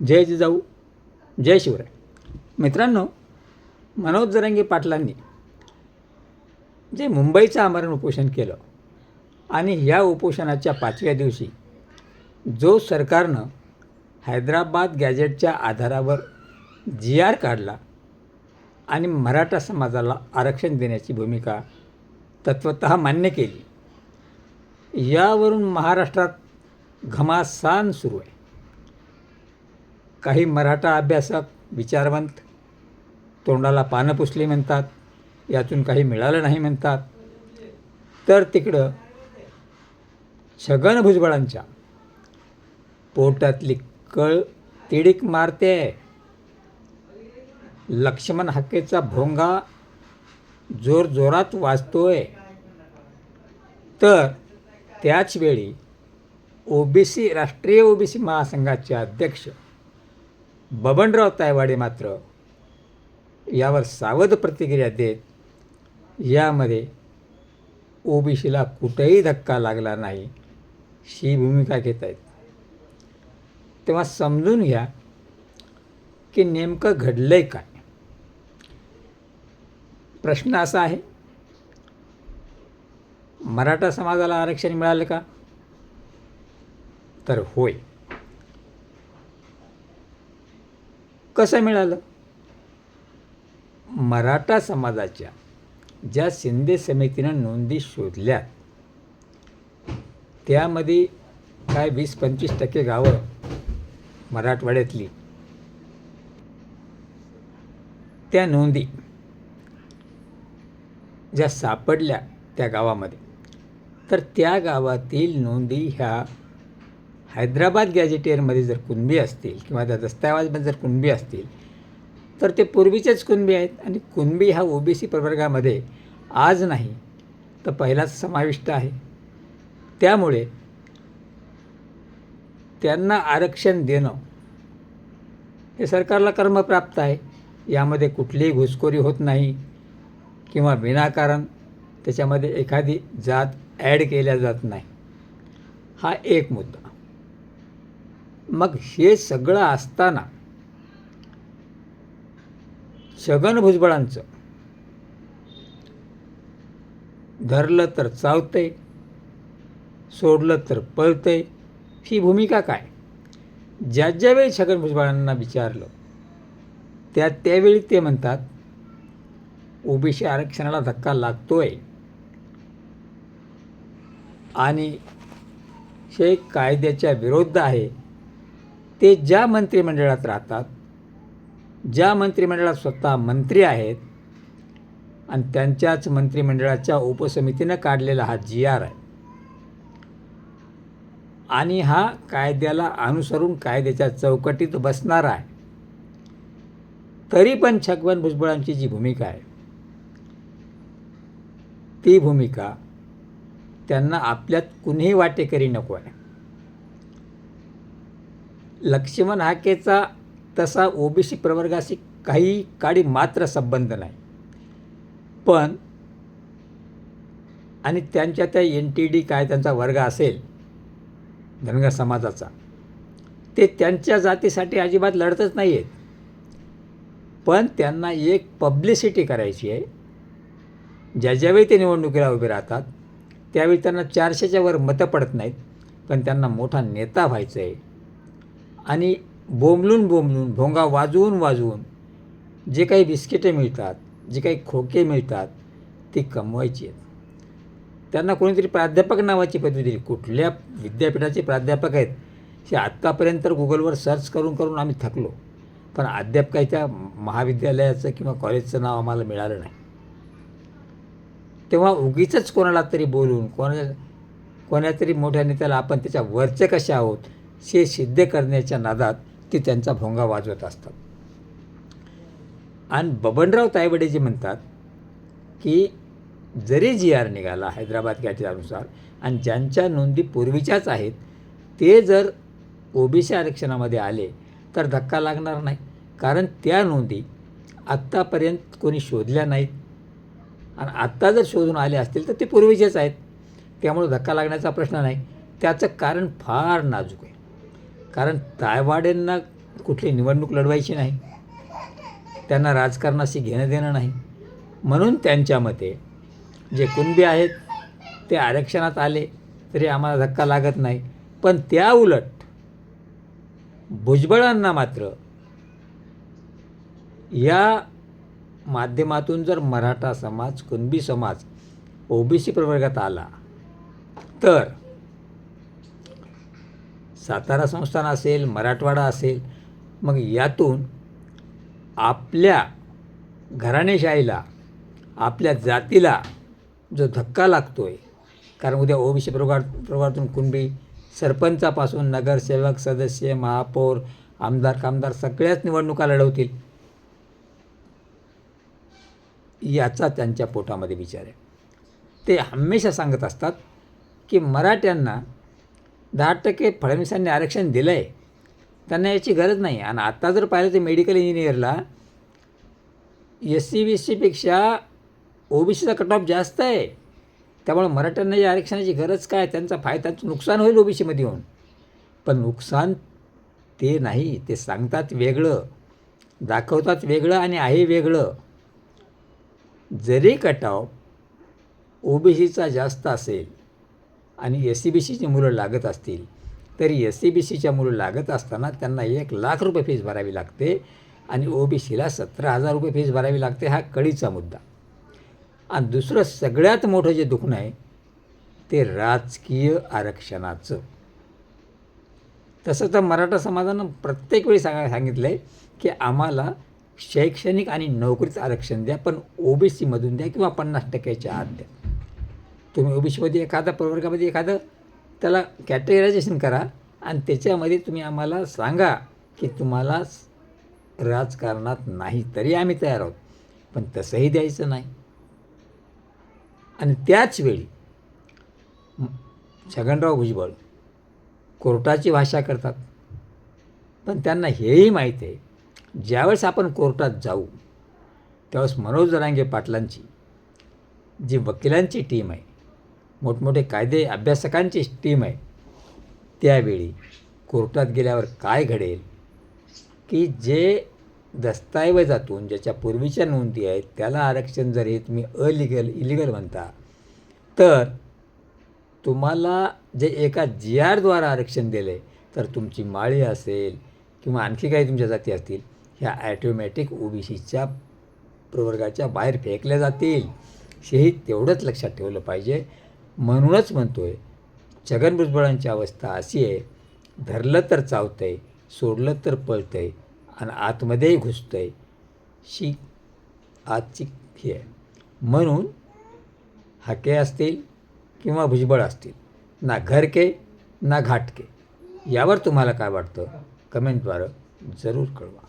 जय जिजाऊ जय शिवराय. मित्रांनो मनोज जरंगे पाटलांनी जे मुंबईचं आमरण उपोषण केलं आणि या उपोषणाच्या पाचव्या दिवशी जो सरकारनं हैदराबाद गॅजेटच्या आधारावर जी आर काढला आणि मराठा समाजाला आरक्षण देण्याची भूमिका तत्वत मान्य केली यावरून महाराष्ट्रात घमासान सुरू आहे. काही मराठा अभ्यासक विचारवंत तोंडाला पानं पुसली म्हणतात यातून काही मिळालं नाही म्हणतात. तर तिकडं छगन भुजबळांच्या पोटातली कळ तिडीक मारते. लक्ष्मण हाकेचा भोंगा जोरजोरात वाजतोय. तर त्याचवेळी ओबीसी राष्ट्रीय ओबीसी महासंघाचे अध्यक्ष बबनराव तायवाडे मात्र यावर सावध प्रतिक्रिया देत यामध्ये ओबीसीला कुठेही धक्का लागला नाही ही भूमिका घेत आहेत. तेव्हा समजून घ्या की नेमकं घडलं आहे काय. प्रश्न असा आहे मराठा समाजाला आरक्षण मिळालं का? तर होय. कसं मिळालं? मराठा समाजाच्या ज्या शिंदे समितीनं नोंदी शोधल्या त्यामध्ये काय वीस पंचवीस टक्के गावं मराठवाड्यातली. त्या नोंदी ज्या सापडल्या त्या गावामध्ये तर त्या गावातील नोंदी ह्या हैदराबाद गॅजेटियरमध्ये जर कुणबी असतील किंवा त्या दस्तावेजमध्ये जर कुणबी असतील तर ते पूर्वीचेच कुणबी आहेत आणि कुणबी हा ओबीसी प्रवर्गामध्ये आज नाही तर पहिलाच समाविष्ट आहे. त्यामुळे त्यांना आरक्षण देणं हे सरकारला कर्मप्राप्त आहे. यामध्ये कुठलीही घुसखोरी होत नाही किंवा विनाकारण त्याच्यामध्ये एखादी जात ॲड केल्या जात नाही. हा एक मुद्दा. मग हे सगळं असताना छगन भुजबळांचं धरलं तर चावतंय सोडलं तर पळतंय. ही भूमिका काय? ज्या ज्यावेळी छगन भुजबळांना विचारलं त्या त्यावेळी ते म्हणतात ओबीसी आरक्षणाला धक्का लागतोय. आणि हे कायद्याच्या विरुद्ध आहे. ते ज्या मंत्रिमंडळात राहतात ज्या मंत्रिमंडळात स्वतः मंत्री आहेत आणि त्यांच्याच मंत्रिमंडळाच्या उपसमितीनं काढलेला हा जी आर आहे. आणि हा कायद्याला अनुसरून कायद्याच्या चौकटीत बसणारा आहे. तरी पण छगन भुजबळांची जी भूमिका आहे ती भूमिका त्यांना आपल्यात कुणीही वाटेकरी नको आहे. लक्ष्मण हाकेचा तसा ओबीसी प्रवर्गाशी काही काळी मात्र संबंध नाही. पण आणि त्यांच्या त्या एन टी डी काय त्यांचा वर्ग असेल धनगर समाजाचा ते त्यांच्या जातीसाठी अजिबात लढतच नाही आहेत पण त्यांना एक पब्लिसिटी करायची आहे. ज्या ज्यावेळी ते निवडणुकीला उभे राहतात त्यावेळी त्यांना चारशेच्या वर मतं पडत नाहीत पण त्यांना मोठा नेता व्हायचं आहे आणि बोंबलून बोंबलून भोंगा वाजवून वाजवून जे काही बिस्किटे मिळतात जे काही खोके मिळतात ती कमवायची आहेत. त्यांना कोणीतरी प्राध्यापक नावाची पदवी दिली. कुठल्या विद्यापीठाचे प्राध्यापक आहेत हे आत्तापर्यंत गुगलवर सर्च करून करून आम्ही थकलो. पण अद्याप काही त्या महाविद्यालयाचं किंवा कॉलेजचं नाव आम्हाला मिळालं नाही. तेव्हा उगीच कोणाला तरी बोलून कोणा कोणातरी मोठ्या नेत्याला आपण त्याच्या वरचे कसे आहोत हे सिद्ध करण्याच्या नादात ते त्यांचा भोंगा वाजवत असतात. आणि बबनराव तायवडे जे म्हणतात की जरी जी आर निघाला हैदराबाद गॅजेटनुसार आणि ज्यांच्या नोंदी पूर्वीच्याच आहेत ते जर ओबीसी आरक्षणामध्ये आले तर धक्का लागणार नाही. कारण त्या नोंदी आत्तापर्यंत कोणी शोधल्या नाहीत. आणि आत्ता जर शोधून आले असतील तर ते पूर्वीचेच आहेत. त्यामुळे धक्का लागण्याचा प्रश्न नाही. त्याचं कारण फार नाजूक आहे. कारण तायवाड्यांना कुठली निवडणूक लढवायची नाही. त्यांना राजकारणाशी घेणं देणं नाही. म्हणून त्यांच्या मते जे कुणबी आहेत ते आरक्षणात आले तरी आम्हाला धक्का लागत नाही. पण त्या उलट भुजबळांना मात्र या माध्यमातून जर मराठा समाज कुणबी समाज ओबीसी प्रवर्गात आला तर सातारा संस्थान असेल मराठवाडा असेल मग यातून आपल्या घराणेशाहीला आपल्या जातीला जो धक्का लागतो आहे कारण उद्या ओबीसी प्रवर्गात प्रवर्गातून कुणबी सरपंचापासून नगरसेवक सदस्य महापौर आमदार कामदार सगळ्याच निवडणुका लढवतील. याचा त्यांच्या पोटामध्ये विचार आहे. ते हमेशा सांगत असतात की मराठ्यांना दहा टक्के फडणवीसांनी आरक्षण दिलं आहे त्यांना याची गरज नाही. आणि आत्ता जर पाहिलं तर मेडिकल इंजिनियरला एस सी बी सीपेक्षा ओ बी सीचा कट ऑफ जास्त आहे. त्यामुळे मराठ्यांना या आरक्षणाची गरज काय? त्यांचा फायदा त्यांचं नुकसान होईल ओ बी सीमध्ये येऊन. पण नुकसान ते नाही. ते सांगतात वेगळं दाखवतात वेगळं आणि आहे वेगळं. जरी कटाव ओ बी सीचा जास्त असेल आणि एस सी बी सीची मुलं लागत असतील. तरी एस सी बी सीच्या मुलं लागत असताना त्यांना एक लाख रुपये फीस भरावी लागते आणि ओ बी सीला सतरा हजार रुपये फीस भरावी लागते हा कळीचा मुद्दा. आणि दुसरं सगळ्यात मोठं जे दुखणं आहे ते राजकीय आरक्षणाचं. तसं तर मराठा समाजानं प्रत्येक वेळी सांगा सांगितलं आहे की आम्हाला शैक्षणिक आणि नोकरीचं आरक्षण द्या पण ओ बी सीमधून द्या किंवा पन्नास टक्क्याच्या आत द्या. तुम्ही ओ बी सीमध्ये एखादा प्रवर्गामध्ये एखादं त्याला कॅटेगरायझेशन करा आणि त्याच्यामध्ये तुम्ही आम्हाला सांगा की तुम्हाला राजकारणात नाही तरी आम्ही तयार आहोत. पण तसंही द्यायचं नाही. आणि त्याचवेळी छगनराव भुजबळ कोर्टाची भाषा करतात. पण त्यांना हेही माहीत आहे ज्यावेळेस आपण कोर्टात जाऊ त्यावेळेस मनोज जरांगे पाटलांची जी वकिलांची टीम आहे मोठमोठे कायदे अभ्यासकांची टीम आहे. त्यावेळी कोर्टात गेल्यावर काय घडेल? की जे दस्तऐवजातून ज्याच्या पूर्वीच्या नोंदी आहेत त्याला आरक्षण जर हे तुम्ही अलिगल इलिगल म्हणता तर तुम्हाला जे एका जी आरद्वारा आरक्षण दिलं आहे तर तुमची माळी असेल किंवा आणखी काही तुमच्या जाती असतील ह्या ॲटोमॅटिक ओ बी सीच्या प्रवर्गाच्या बाहेर फेकल्या जातील. हेही तेवढंच लक्षात ठेवलं पाहिजे. म्हणूनच म्हणतो आहे छगन भुजबळांची अवस्था अशी आहे धरलं तर चावतं आहे सोडलं तर पळतं आहे आणि आतमध्येही घुसतं आहे शी आजची ही आहे. म्हणून हाके असतील किंवा भुजबळ असतील ना घरके ना घाटके यावर तुम्हाला काय वाटतं? कमेंटद्वारे जरूर कळवा.